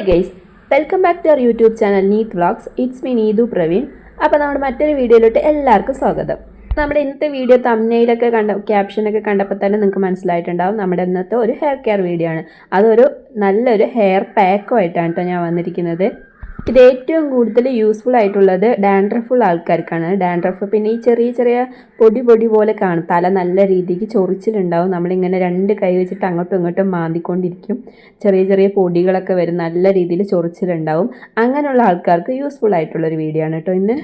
Hi guys welcome back to our YouTube channel Neeth vlogs it's me Neethu Praveen അപ്പോൾ നമ്മുടെ മറ്റൊരു വീഡിയോയിലോട്ട് എല്ലാവർക്കും സ്വാഗതം. നമ്മുടെ ഇന്നത്തെ വീഡിയോ തമ്മിലൊക്കെ കണ്ട ക്യാപ്ഷനൊക്കെ കണ്ടപ്പോൾ തന്നെ നിങ്ങൾക്ക് മനസ്സിലായിട്ടുണ്ടാവും. നമ്മുടെ ഇന്നത്തെ ഒരു ഹെയർ കെയർ വീഡിയോ ആണ്. അതൊരു നല്ലൊരു ഹെയർ പാക്കുമായിട്ടാണ് കേട്ടോ ഞാൻ വന്നിരിക്കുന്നത്. ഇത് ഏറ്റവും കൂടുതൽ യൂസ്ഫുൾ ആയിട്ടുള്ളത് ഡാൻഡ്രഫ് ഉള്ള ആൾക്കാർക്കാണ്. ഡാൻഡ്രഫ് പിന്നെ ഈ ചെറിയ ചെറിയ പൊടി പൊടി പോലെ കാണും. തല നല്ല രീതിക്ക് ചൊറിച്ചിലുണ്ടാവും. നമ്മളിങ്ങനെ രണ്ട് കൈ വെച്ചിട്ട് അങ്ങോട്ടും ഇങ്ങോട്ടും മാന്തിക്കൊണ്ടിരിക്കും. ചെറിയ ചെറിയ പൊടികളൊക്കെ വരും. നല്ല രീതിയിൽ ചൊറിച്ചിലുണ്ടാവും. അങ്ങനെയുള്ള ആൾക്കാർക്ക് യൂസ്ഫുൾ ആയിട്ടുള്ളൊരു വീഡിയോ ആണ് കേട്ടോ ഇന്ന്.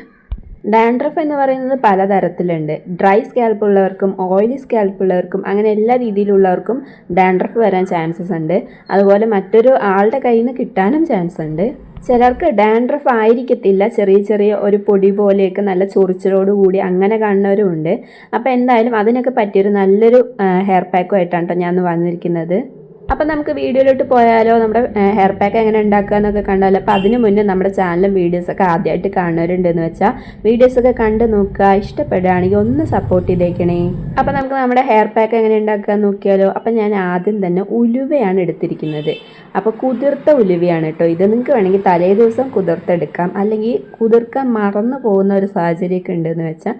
ഡാൻഡ്രഫ് എന്ന് പറയുന്നത് പലതരത്തിലുണ്ട്. ഡ്രൈ സ്കാൽപ്പ് ഉള്ളവർക്കും ഓയിലി സ്കാൽപ്പ് ഉള്ളവർക്കും അങ്ങനെ എല്ലാ രീതിയിലുള്ളവർക്കും ഡാൻഡ്രഫ് വരാൻ ചാൻസസ് ഉണ്ട്. അതുപോലെ മറ്റൊരു ആളുടെ കയ്യിൽ നിന്ന് കിട്ടാനും ചാൻസ് ഉണ്ട്. ചിലർക്ക് ഡാൻഡ്രഫ് ആയിരിക്കത്തില്ല. ചെറിയ ചെറിയ ഒരു പൊടി പോലെയൊക്കെ നല്ല ചൊറിച്ചിലോട് കൂടി അങ്ങനെ കാണുന്നവരും ഉണ്ട്. അപ്പോൾ എന്തായാലും അതിനൊക്കെ പറ്റിയൊരു നല്ലൊരു ഹെയർ പാക്കുമായിട്ടാണ് കേട്ടോ ഞാൻ വന്നിരിക്കുന്നത്. അപ്പം നമുക്ക് വീഡിയോയിലോട്ട് പോയാലോ? നമ്മുടെ ഹെയർ പാക്ക് എങ്ങനെ ഉണ്ടാക്കുക എന്നൊക്കെ കണ്ടാലോ? അപ്പം അതിന് മുന്നേ നമ്മുടെ ചാനലും വീഡിയോസൊക്കെ ആദ്യമായിട്ട് കാണുന്നവരുണ്ടെന്ന് വെച്ചാൽ വീഡിയോസൊക്കെ കണ്ട് നോക്കുക ഇഷ്ടപ്പെടുകയാണെങ്കിൽ ഒന്ന് സപ്പോർട്ട് ചെയ്തേക്കണേ. അപ്പം നമുക്ക് നമ്മുടെ ഹെയർ പാക്ക് എങ്ങനെ ഉണ്ടാക്കുക നോക്കിയാലോ? അപ്പം ഞാൻ ആദ്യം തന്നെ ഉലുവയാണ് എടുത്തിരിക്കുന്നത്. അപ്പോൾ കുതിർത്ത ഉലുവയാണ് കേട്ടോ ഇത്. നിങ്ങൾക്ക് വേണമെങ്കിൽ തലേ ദിവസം കുതിർത്തെടുക്കാം. അല്ലെങ്കിൽ കുതിർക്കാൻ മറന്നു പോകുന്ന ഒരു സാഹചര്യമൊക്കെ ഉണ്ടെന്ന് വെച്ചാൽ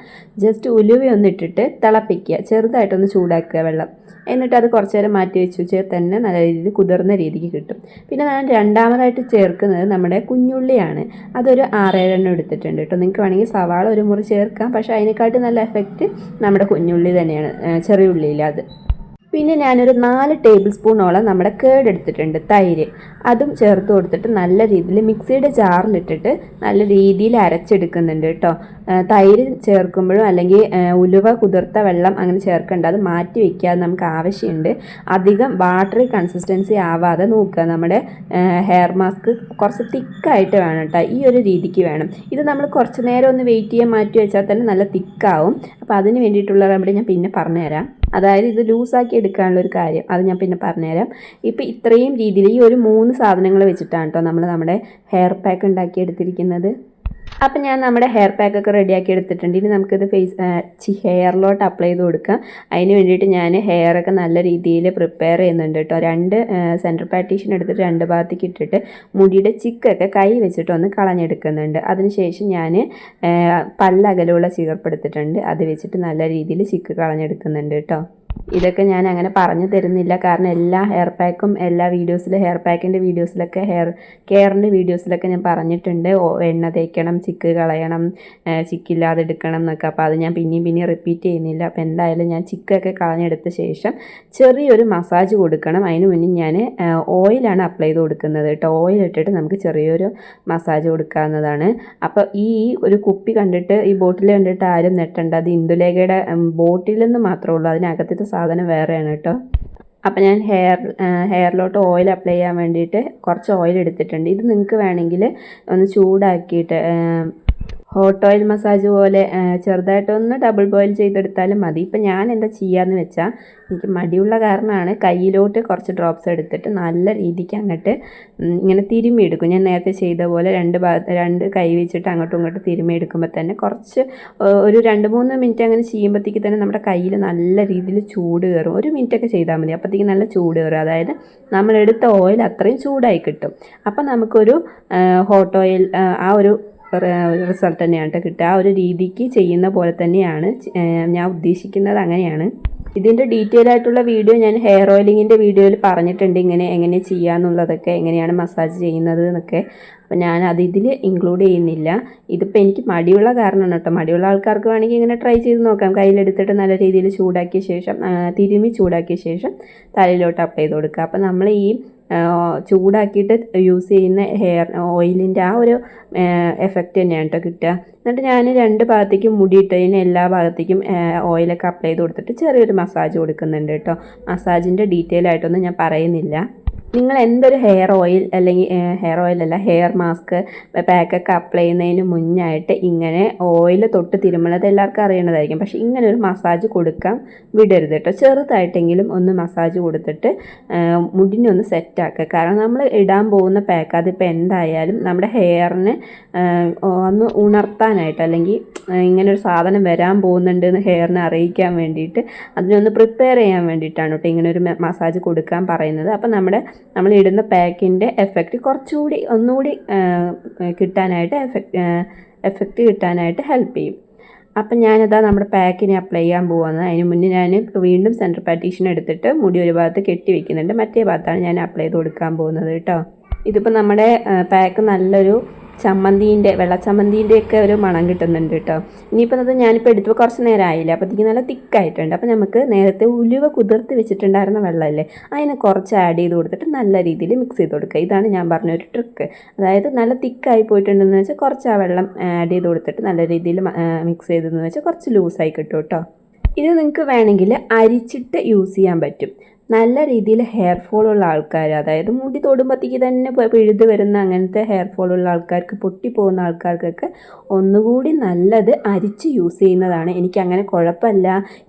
ജസ്റ്റ് ഉലുവ ഒന്ന് ഇട്ടിട്ട് തിളപ്പിക്കുക. ചെറുതായിട്ടൊന്ന് ചൂടാക്കുക വെള്ളം. എന്നിട്ട് അത് കുറച്ച് നേരം മാറ്റി വെച്ചു വെച്ചാൽ തന്നെ നല്ല രീതിയിൽ കുതിർന്ന രീതിക്ക് കിട്ടും. പിന്നെ ഞാൻ രണ്ടാമതായിട്ട് ചേർക്കുന്നത് നമ്മുടെ കുഞ്ഞുള്ളിയാണ്. അതൊരു ആറേഴെണ്ണം എടുത്തിട്ടുണ്ട് കേട്ടോ. നിങ്ങൾക്ക് വേണമെങ്കിൽ സവാള ഒരു മുറി ചേർക്കാം. പക്ഷേ അതിനെക്കാട്ടി നല്ല എഫക്റ്റ് നമ്മുടെ കുഞ്ഞുള്ളി തന്നെയാണ് ചെറിയ ഉള്ളിയിൽ അത് പിന്നെ ഞാനൊരു നാല് ടേബിൾ സ്പൂണോളം നമ്മുടെ കേട് എടുത്തിട്ടുണ്ട് തൈര്. അതും ചേർത്ത് കൊടുത്തിട്ട് നല്ല രീതിയിൽ മിക്സിയുടെ ജാറിലിട്ടിട്ട് നല്ല രീതിയിൽ അരച്ചെടുക്കുന്നുണ്ട് കേട്ടോ തൈര് ചേർക്കുമ്പോഴും അല്ലെങ്കിൽ ഉലുവ കുതിർത്ത വെള്ളം അങ്ങനെ ചേർക്കേണ്ട. അത് മാറ്റി വയ്ക്കാതെ നമുക്ക് ആവശ്യമുണ്ട്. അധികം വാട്ടറി കൺസിസ്റ്റൻസി ആവാതെ നോക്കുക. നമ്മുടെ ഹെയർ മാസ്ക് കുറച്ച് തിക്കായിട്ട് വേണം കേട്ടോ ഈ ഒരു രീതിക്ക് വേണം. ഇത് നമ്മൾ കുറച്ച് നേരം ഒന്ന് വെയിറ്റ് ചെയ്യാൻ മാറ്റി വെച്ചാൽ തന്നെ നല്ല തിക്കാവും. അപ്പോൾ അതിന് വേണ്ടിയിട്ടുള്ള റെമഡി ഞാൻ പിന്നെ പറഞ്ഞുതരാം. അതായത് ഇത് ലൂസാക്കി എടുക്കാനുള്ള ഒരു കാര്യം. അത് ഞാൻ പിന്നെ പറഞ്ഞുതരാം. ഇപ്പോൾ ഇത്രയും രീതിയിൽ ഈ ഒരു മൂന്ന് സാധനങ്ങൾ വെച്ചിട്ടാണ് കേട്ടോ നമ്മൾ നമ്മുടെ ഹെയർ പാക്ക് ഉണ്ടാക്കി എടുത്തിരിക്കുന്നത് അപ്പം ഞാൻ നമ്മുടെ ഹെയർ പാക്കൊക്കെ റെഡിയാക്കി എടുത്തിട്ടുണ്ട്. ഇനി നമുക്കിത് ഫേസ് ഹെയറിലോട്ട് അപ്ലൈ ചെയ്ത് കൊടുക്കാം. അതിന് വേണ്ടിയിട്ട് ഞാൻ ഹെയറൊക്കെ നല്ല രീതിയിൽ പ്രിപ്പയർ ചെയ്യുന്നുണ്ട് കേട്ടോ. രണ്ട് സെന്റർ പാർട്ടീഷൻ എടുത്തിട്ട് രണ്ട് ഭാഗത്തേക്ക് ഇട്ടിട്ട് മുടിയുടെ ചിക്കൊക്കെ കൈ വെച്ചിട്ട് ഒന്ന് കളഞ്ഞെടുക്കുന്നുണ്ട്. അതിനുശേഷം ഞാൻ പല്ലകലുള്ള ചികർപ്പെടുത്തിട്ടുണ്ട് അത് വെച്ചിട്ട് നല്ല രീതിയിൽ ചിക്ക് കളഞ്ഞെടുക്കുന്നുണ്ട് കേട്ടോ. ഇതൊക്കെ ഞാൻ അങ്ങനെ പറഞ്ഞു തരുന്നില്ല. കാരണം എല്ലാ ഹെയർ പാക്കും എല്ലാ വീഡിയോസിലും ഹെയർ പാക്കിന്റെ വീഡിയോസിലൊക്കെ ഹെയർ കെയറിന്റെ വീഡിയോസിലൊക്കെ ഞാൻ പറഞ്ഞിട്ടുണ്ട്. എണ്ണ തേക്കണം ചിക്ക് കളയണം ചിക്കില്ലാതെ എടുക്കണം എന്നൊക്കെ. അപ്പോൾ അത് ഞാൻ പിന്നെയും പിന്നെയും റിപ്പീറ്റ് ചെയ്യുന്നില്ല. അപ്പോൾ എന്തായാലും ഞാൻ ചിക്കൊക്കെ കളഞ്ഞെടുത്ത ശേഷം ചെറിയൊരു മസാജ് കൊടുക്കണം. അതിന് മുന്നേ ഞാൻ ഓയിലാണ് അപ്ലൈ ചെയ്ത് കൊടുക്കുന്നത് കേട്ടോ. ഓയിൽ ഇട്ടിട്ട് നമുക്ക് ചെറിയൊരു മസാജ് കൊടുക്കാവുന്നതാണ്. അപ്പോൾ ഈ ഒരു കുപ്പി കണ്ടിട്ട് ഈ ബോട്ടിൽ കണ്ടിട്ട് ആരും നെട്ടണ്ട അത് ഇന്ദുലേഖയുടെ ബോട്ടിൽ നിന്ന് മാത്രമേ ഉള്ളൂ. അതിനകത്തത്തെ സാധനം വേറെയാണ് കേട്ടോ. അപ്പം ഞാൻ ഹെയർ ഹെയറിലോട്ട് ഓയിൽ അപ്ലൈ ചെയ്യാൻ വേണ്ടിയിട്ട് കുറച്ച് ഓയിൽ എടുത്തിട്ടുണ്ട്. ഇത് നിങ്ങൾക്ക് വേണമെങ്കിൽ ഒന്ന് ചൂടാക്കിയിട്ട് ഹോട്ട് ഓയിൽ മസാജ് പോലെ ചെറുതായിട്ടൊന്ന് ഡബിൾ ബോയിൽ ചെയ്തെടുത്താലും മതി. ഇപ്പം ഞാൻ എന്താ ചെയ്യാന്ന് വെച്ചാൽ എനിക്ക് മടിയുള്ള കാരണമാണ് കയ്യിലോട്ട് കുറച്ച് ഡ്രോപ്സ് എടുത്തിട്ട് നല്ല രീതിക്ക് അങ്ങോട്ട് ഇങ്ങനെ തിരുമ്മി എടുക്കും. ഞാൻ നേരത്തെ ചെയ്ത പോലെ രണ്ട് ഭാഗത്ത് രണ്ട് കൈ വെച്ചിട്ട് അങ്ങോട്ടും ഇങ്ങോട്ടും തിരുമ്മി എടുക്കുമ്പോൾ തന്നെ കുറച്ച് ഒരു രണ്ട് മൂന്ന് മിനിറ്റ് അങ്ങനെ ചെയ്യുമ്പോഴത്തേക്ക് തന്നെ നമ്മുടെ കയ്യിൽ നല്ല രീതിയിൽ ചൂട് കയറും. ഒരു മിനിറ്റൊക്കെ ചെയ്താൽ മതി. അപ്പോഴത്തേക്ക് നല്ല ചൂട് കയറും. അതായത് നമ്മളെടുത്ത ഓയിൽ അത്രയും ചൂടായി കിട്ടും. അപ്പം നമുക്കൊരു ഹോട്ട് ഓയിൽ ആ ഒരു റിസൾട്ട് തന്നെയാണ് കിട്ടുക. ആ ഒരു രീതിക്ക് ചെയ്യുന്ന പോലെ തന്നെയാണ് ഞാൻ ഉദ്ദേശിക്കുന്നത് അങ്ങനെയാണ്. ഇതിന്റെ ഡീറ്റെയിൽ ആയിട്ടുള്ള വീഡിയോ ഞാൻ ഹെയർ ഓയിലിങ്ങിന്റെ വീഡിയോയിൽ പറഞ്ഞിട്ടുണ്ട് ഇങ്ങനെ എങ്ങനെ ചെയ്യാന്നുള്ളതൊക്കെ എങ്ങനെയാണ് മസാജ് ചെയ്യുന്നത് എന്നൊക്കെ. അപ്പോൾ ഞാൻ അത് ഇതിൽ ഇൻക്ലൂഡ് ചെയ്യുന്നില്ല. ഇതിപ്പോൾ എനിക്ക് മടിയുള്ള കാരണമാണ് കേട്ടോ മടിയുള്ള ആൾക്കാർക്ക് വേണമെങ്കിൽ ഇങ്ങനെ ട്രൈ ചെയ്ത് നോക്കാം. കയ്യിലെടുത്തിട്ട് നല്ല രീതിയിൽ ചൂടാക്കിയ ശേഷം തിരുമി ചൂടാക്കിയ ശേഷം തലയിലോട്ട് അപ്പ് ചെയ്ത് കൊടുക്കുക. അപ്പോൾ നമ്മൾ ഈ ചൂടാക്കിയിട്ട് യൂസ് ചെയ്യുന്ന ഹെയർ ഓയിലിന്റെ ആ ഒരു എഫക്റ്റ് തന്നെയാണ് കേട്ടോ കിട്ടുക. എന്നിട്ട് ഞാൻ രണ്ട് ഭാഗത്തേക്കും മുടിയിട്ടതിന് എല്ലാ ഭാഗത്തേക്കും ഓയിലൊക്കെ അപ്ലൈ ചെയ്ത് കൊടുത്തിട്ട് ചെറിയൊരു മസാജ് കൊടുക്കുന്നുണ്ട് കേട്ടോ മസാജിന്റെ ഡീറ്റെയിൽ ആയിട്ടൊന്നും ഞാൻ പറയുന്നില്ല. നിങ്ങൾ എന്തൊരു ഹെയർ ഓയിൽ അല്ലെങ്കിൽ ഹെയർ ഓയിൽ അല്ല ഹെയർ മാസ്ക് പാക്കൊക്കെ അപ്ലൈ ചെയ്യുന്നതിന് മുന്നായിട്ട് ഇങ്ങനെ ഓയിൽ തൊട്ട് തിരുമണത് എല്ലാവർക്കും അറിയണതായിരിക്കും. പക്ഷേ ഇങ്ങനെ ഒരു മസാജ് കൊടുക്കാൻ വിടരുത് കേട്ടോ. ചെറുതായിട്ടെങ്കിലും ഒന്ന് മസാജ് കൊടുത്തിട്ട് മുടിനെ ഒന്ന് സെറ്റാക്കുക കാരണം നമ്മൾ ഇടാൻ പോകുന്ന പാക്ക് അതിപ്പോൾ എന്തായാലും നമ്മുടെ ഹെയറിന് ഒന്ന് ഉണർത്താനായിട്ട് അല്ലെങ്കിൽ ഇങ്ങനെ ഒരു സാധനം വരാൻ പോകുന്നുണ്ട് എന്ന് ഹെയറിനെ അറിയിക്കാൻ വേണ്ടിയിട്ട് അതിനൊന്ന് പ്രിപ്പയർ ചെയ്യാൻ വേണ്ടിയിട്ടാണ് കേട്ടോ ഇങ്ങനെ ഒരു മസാജ് കൊടുക്കാൻ പറയുന്നത്. അപ്പോൾ നമ്മുടെ നമ്മൾ ഇടുന്ന പാക്കിന്റെ എഫക്റ്റ് കുറച്ചുകൂടി ഒന്നുകൂടി കിട്ടാനായിട്ട് എഫക്റ്റ് എഫക്റ്റ് കിട്ടാനായിട്ട് ഹെൽപ്പ് ചെയ്യും. അപ്പം ഞാനതാ നമ്മുടെ പാക്കിനെ അപ്ലൈ ചെയ്യാൻ പോകുന്നത് അതിന് മുന്നേ ഞാൻ വീണ്ടും സെന്റർ പാറ്റീഷൻ എടുത്തിട്ട് മുടി ഒരു ഭാഗത്ത് കെട്ടി വെക്കുന്നുണ്ട്. മറ്റേ ഭാഗത്താണ് ഞാൻ അപ്ലൈ ചെയ്ത് കൊടുക്കാൻ പോകുന്നത് കേട്ടോ. ഇതിപ്പോൾ നമ്മുടെ പാക്ക് നല്ലൊരു ചമ്മന്തിന്റെ വെള്ളച്ചമ്മന്തിന്റെ ഒക്കെ ഒരു മണം കിട്ടുന്നുണ്ട് കേട്ടോ. ഇനിയിപ്പോൾ അത് ഞാനിപ്പോൾ എടുത്തപ്പോൾ കുറച്ച് നേരം ആയില്ല അപ്പോഴത്തേക്ക് നല്ല തിക്കായിട്ടുണ്ട്. അപ്പോൾ നമുക്ക് നേരത്തെ ഉലുവ കുതിർത്ത് വെച്ചിട്ടുണ്ടായിരുന്ന വെള്ളമല്ലേ? അതിനെ കുറച്ച് ആഡ് ചെയ്ത് കൊടുത്തിട്ട് നല്ല രീതിയിൽ മിക്സ് ചെയ്ത് കൊടുക്കുക. ഇതാണ് ഞാൻ പറഞ്ഞ ഒരു ട്രിക്ക് അതായത് നല്ല തിക്കായി പോയിട്ടുണ്ടെന്ന് വെച്ചാൽ കുറച്ച് ആ വെള്ളം ആഡ് ചെയ്ത് കൊടുത്തിട്ട് നല്ല രീതിയിൽ മിക്സ് ചെയ്തതെന്ന് വെച്ചാൽ കുറച്ച് ലൂസായി കിട്ടും കേട്ടോ. ഇത് നിങ്ങൾക്ക് വേണമെങ്കിൽ അരിച്ചിട്ട് യൂസ് ചെയ്യാൻ പറ്റും. നല്ല രീതിയിൽ ഹെയർ ഫോൾ ഉള്ള ആൾക്കാർ അതായത് മുടി തൊടുമ്പത്തേക്ക് തന്നെ പിഴുത് വരുന്ന അങ്ങനത്തെ ഹെയർ ഫോൾ ഉള്ള ആൾക്കാർക്ക് പൊട്ടിപ്പോകുന്ന ആൾക്കാർക്കൊക്കെ ഒന്നുകൂടി നല്ലത് അരിച്ച് യൂസ് ചെയ്യുന്നതാണ്. എനിക്ക് അങ്ങനെ കുഴപ്പമില്ല.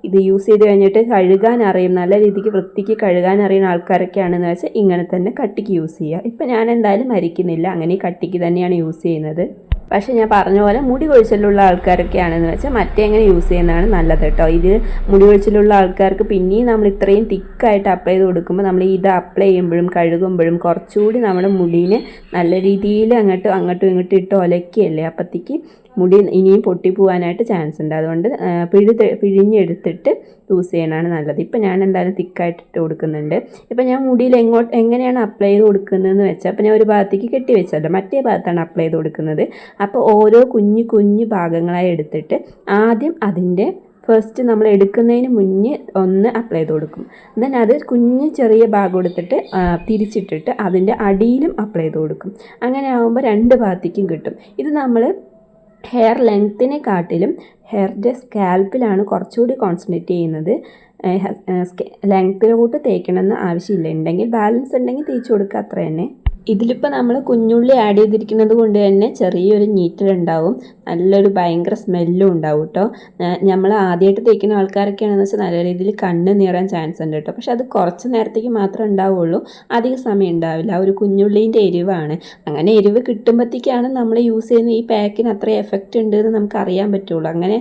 ഇത് യൂസ് ചെയ്ത് കഴിഞ്ഞിട്ട് കഴുകാൻ അറിയും. നല്ല രീതിക്ക് വൃത്തിക്ക് കഴുകാൻ അറിയുന്ന ആൾക്കാരൊക്കെയാണെന്ന് വെച്ചാൽ ഇങ്ങനെ തന്നെ കട്ടിക്ക് യൂസ് ചെയ്യുക ഇപ്പം ഞാൻ എന്തായാലും അരിക്കുന്നില്ല അങ്ങനെ കട്ടിക്ക് തന്നെയാണ് യൂസ് ചെയ്യുന്നത്. പക്ഷേ ഞാൻ പറഞ്ഞ പോലെ മുടി കൊഴിച്ചിലുള്ള ആൾക്കാരൊക്കെയാണെന്ന് വെച്ചാൽ മറ്റേ എങ്ങനെ യൂസ് ചെയ്യുന്നതാണ് നല്ലത് കേട്ടോ. ഇത് മുടി കൊഴിച്ചിലുള്ള ആൾക്കാർക്ക് പിന്നെയും നമ്മൾ ഇത്രയും തിക്കായിട്ട് അപ്ലൈ ചെയ്ത് കൊടുക്കുമ്പോൾ നമ്മൾ ഇത് അപ്ലൈ ചെയ്യുമ്പോഴും കഴുകുമ്പോഴും കുറച്ചുകൂടി നമ്മുടെ മുടീനെ നല്ല രീതിയിൽ അങ്ങോട്ടും അങ്ങോട്ടും ഇങ്ങോട്ടും ഇട്ട് ഒലക്കുകയല്ലേ അപ്പത്തേക്ക് മുടി ഇനിയും പൊട്ടിപ്പോവാനായിട്ട് ചാൻസ് ഉണ്ട്. അതുകൊണ്ട് പിഴു പിഴിഞ്ഞെടുത്തിട്ട് യൂസ് ചെയ്യണതാണ് നല്ലത്. ഇപ്പം ഞാൻ എന്തായാലും തിക്കായിട്ട് ഇട്ട് കൊടുക്കുന്നുണ്ട്. ഇപ്പം ഞാൻ മുടിയിൽ എങ്ങോട്ട് എങ്ങനെയാണ് അപ്ലൈ ചെയ്ത് കൊടുക്കുന്നതെന്ന് വെച്ചാൽ അപ്പം ഞാൻ ഒരു ഭാഗത്തേക്ക് കെട്ടി വെച്ചല്ലോ മറ്റേ ഭാഗത്താണ് അപ്ലൈ ചെയ്ത് കൊടുക്കുന്നത്. അപ്പോൾ ഓരോ കുഞ്ഞു കുഞ്ഞു ഭാഗങ്ങളായി എടുത്തിട്ട് ആദ്യം അതിന്റെ ഫസ്റ്റ് നമ്മൾ എടുക്കുന്നതിന് മുന്നേ ഒന്ന് അപ്ലൈ ചെയ്ത് കൊടുക്കും. ദെൻ അത് കുഞ്ഞ് ചെറിയ ഭാഗം എടുത്തിട്ട് തിരിച്ചിട്ടിട്ട് അതിന്റെ അടിയിലും അപ്ലൈ ചെയ്ത് കൊടുക്കും. അങ്ങനെ ആകുമ്പോൾ രണ്ട് ഭാഗത്തേക്കും കിട്ടും. ഇത് നമ്മൾ ഹെയർ ലെങ്ത്തിനെ കാട്ടിലും ഹെയറിന്റെ സ്കാൽപ്പിലാണ് കുറച്ചുകൂടി കോൺസെൻട്രേറ്റ് ചെയ്യുന്നത്. ലെങ്ത്തിലോട്ട് തേക്കണമെന്ന് ആവശ്യമില്ല. ഉണ്ടെങ്കിൽ ബാലൻസ് ഉണ്ടെങ്കിൽ തേച്ച് കൊടുക്കുക അത്ര തന്നെ ഇതിലിപ്പോൾ നമ്മൾ കുഞ്ഞുള്ളി ആഡ് ചെയ്തിരിക്കുന്നത് കൊണ്ട് തന്നെ ചെറിയൊരു നീറ്റലുണ്ടാവും നല്ലൊരു ഭയങ്കര സ്മെല്ലും ഉണ്ടാവും കേട്ടോ നമ്മൾ ആദ്യമായിട്ട് തേക്കുന്ന ആൾക്കാരൊക്കെയാണെന്ന് വെച്ചാൽ നല്ല രീതിയിൽ കണ്ണ് നീറാൻ ചാൻസ് ഉണ്ട് കേട്ടോ പക്ഷെ അത് കുറച്ച് നേരത്തേക്ക് മാത്രമേ ഉണ്ടാവുള്ളൂ. അധിക സമയം ഉണ്ടാവില്ല. ഒരു കുഞ്ഞുള്ളീന്റെ എരിവാണ്. അങ്ങനെ എരിവ് കിട്ടുമ്പോഴത്തേക്കാണ് നമ്മൾ യൂസ് ചെയ്യുന്ന ഈ പാക്കിന് അത്ര എഫക്റ്റ് ഉണ്ട് എന്ന് നമുക്ക് അറിയാൻ പറ്റുള്ളൂ. അങ്ങനെ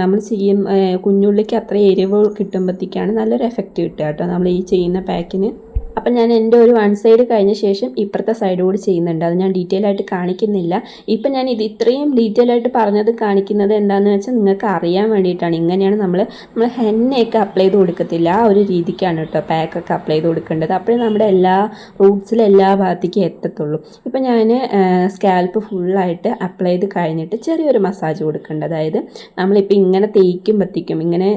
നമ്മൾ ചെയ്യും കുഞ്ഞുള്ളിക്ക് അത്ര എരിവ് കിട്ടുമ്പോഴത്തേക്കാണ് നല്ലൊരു എഫക്റ്റ് കിട്ടുക കേട്ടോ നമ്മൾ ഈ ചെയ്യുന്ന പാക്കിന്. അപ്പം ഞാൻ എന്റെ ഒരു വൺ സൈഡ് കഴിഞ്ഞ ശേഷം ഇപ്പുറത്തെ സൈഡ് കൂടി ചെയ്യുന്നുണ്ട്. അത് ഞാൻ ഡീറ്റെയിൽ ആയിട്ട് കാണിക്കുന്നില്ല. ഇപ്പം ഞാൻ ഇത് ഇത്രയും ഡീറ്റെയിൽ ആയിട്ട് പറഞ്ഞത് കാണിക്കുന്നത് എന്താണെന്ന് വെച്ചാൽ നിങ്ങൾക്ക് അറിയാൻ വേണ്ടിയിട്ടാണ്. ഇങ്ങനെയാണ് നമ്മൾ നമ്മൾ ഹെന്നയൊക്കെ അപ്ലൈ ചെയ്ത് കൊടുക്കത്തില്ല. ആ ഒരു രീതിക്കാണ് കേട്ടോ. പാക്കൊക്കെ അപ്ലൈ ചെയ്ത് കൊടുക്കേണ്ടത്. അപ്പോഴേ നമ്മുടെ എല്ലാ റൂട്ട്സിലും എല്ലാ ഭാഗത്തേക്കും എത്തത്തുള്ളൂ. ഇപ്പം ഞാൻ സ്കാൽപ്പ് ഫുള്ളായിട്ട് അപ്ലൈ ചെയ്ത് കഴിഞ്ഞിട്ട് ചെറിയൊരു മസാജ് കൊടുക്കേണ്ടത്. അതായത് നമ്മളിപ്പോൾ ഇങ്ങനെ തേക്കുമ്പോഴത്തേക്കും ഇങ്ങനെ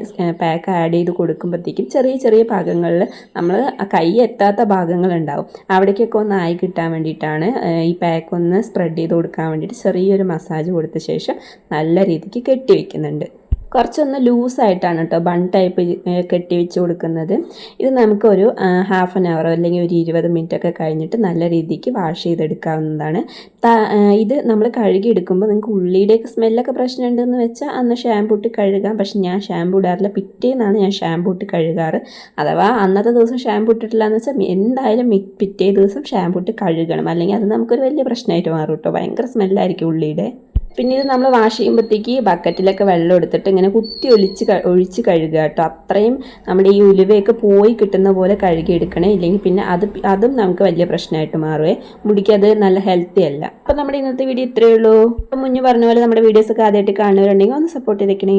പാക്ക് ആഡ് ചെയ്ത് കൊടുക്കുമ്പോഴത്തേക്കും ചെറിയ ചെറിയ ഭാഗങ്ങളിൽ നമ്മൾ കൈ എത്താത്ത ഭാഗങ്ങളുണ്ടാവും. അവിടേക്കൊക്കെ ഒന്ന് ആയി കിട്ടാൻ വേണ്ടിയിട്ടാണ് ഈ പാക്ക് ഒന്ന് സ്പ്രെഡ് ചെയ്ത് കൊടുക്കാൻ വേണ്ടിയിട്ട് ചെറിയൊരു മസാജ് കൊടുത്ത ശേഷം നല്ല രീതിക്ക് കെട്ടി വയ്ക്കുന്നുണ്ട് കുറച്ചൊന്ന് ലൂസായിട്ടാണ് കേട്ടോ ബൺ ടൈപ്പ് കെട്ടി വെച്ച് കൊടുക്കുന്നത്. ഇത് നമുക്കൊരു ഹാഫ് ആൻ അവർ അല്ലെങ്കിൽ ഒരു ഇരുപത് മിനിറ്റ് ഒക്കെ കഴിഞ്ഞിട്ട് നല്ല രീതിക്ക് വാഷ് ചെയ്തെടുക്കാവുന്നതാണ്. ഇത് നമ്മൾ കഴുകി എടുക്കുമ്പോൾ നിങ്ങൾക്ക് ഉള്ളിയുടെയൊക്കെ സ്മെല്ലൊക്കെ പ്രശ്നമുണ്ടെന്ന് വെച്ചാൽ അന്ന് ഷാമ്പൂ ഇട്ട് കഴുകാം. പക്ഷെ ഞാൻ ഷാമ്പൂ ഇടാറില്ല. പിറ്റേന്നാണ് ഞാൻ ഷാമ്പൂ ഇട്ട് കഴുകാറ്. അഥവാ അന്നത്തെ ദിവസം ഷാമ്പൂ ഇട്ടിട്ടില്ല എന്ന് വെച്ചാൽ എന്തായാലും പിറ്റേ ദിവസം ഷാമ്പൂ ഇട്ട് കഴുകണം. അല്ലെങ്കിൽ അത് നമുക്കൊരു വലിയ പ്രശ്നമായിട്ട് മാറും കേട്ടോ. ഭയങ്കര സ്മെല്ലായിരിക്കും ഉള്ളിയുടെ. പിന്നെ ഇത് നമ്മൾ വാഷ് ചെയ്യുമ്പോഴത്തേക്ക് ബക്കറ്റിലൊക്കെ വെള്ളം എടുത്തിട്ട് ഇങ്ങനെ കുത്തി ഒലിച്ച് ഒഴിച്ച് കഴുകുക കേട്ടോ. അത്രയും നമ്മുടെ ഈ ഉലുവയൊക്കെ പോയി കിട്ടുന്ന പോലെ കഴുകി എടുക്കണേ. ഇല്ലെങ്കിൽ പിന്നെ അത് അതും നമുക്ക് വലിയ പ്രശ്നമായിട്ട് മാറുവേ. മുടിക്കത് നല്ല ഹെൽത്തി അല്ല. അപ്പോൾ നമ്മുടെ ഇന്നത്തെ വീഡിയോ ഇത്രയേ ഉള്ളൂ. മുന്നേ പറഞ്ഞ പോലെ നമ്മുടെ വീഡിയോസൊക്കെ ആദ്യമായിട്ട് കാണുന്നവരുണ്ടെങ്കിൽ ഒന്ന് സപ്പോർട്ട് ചെയ്തേക്കണേ.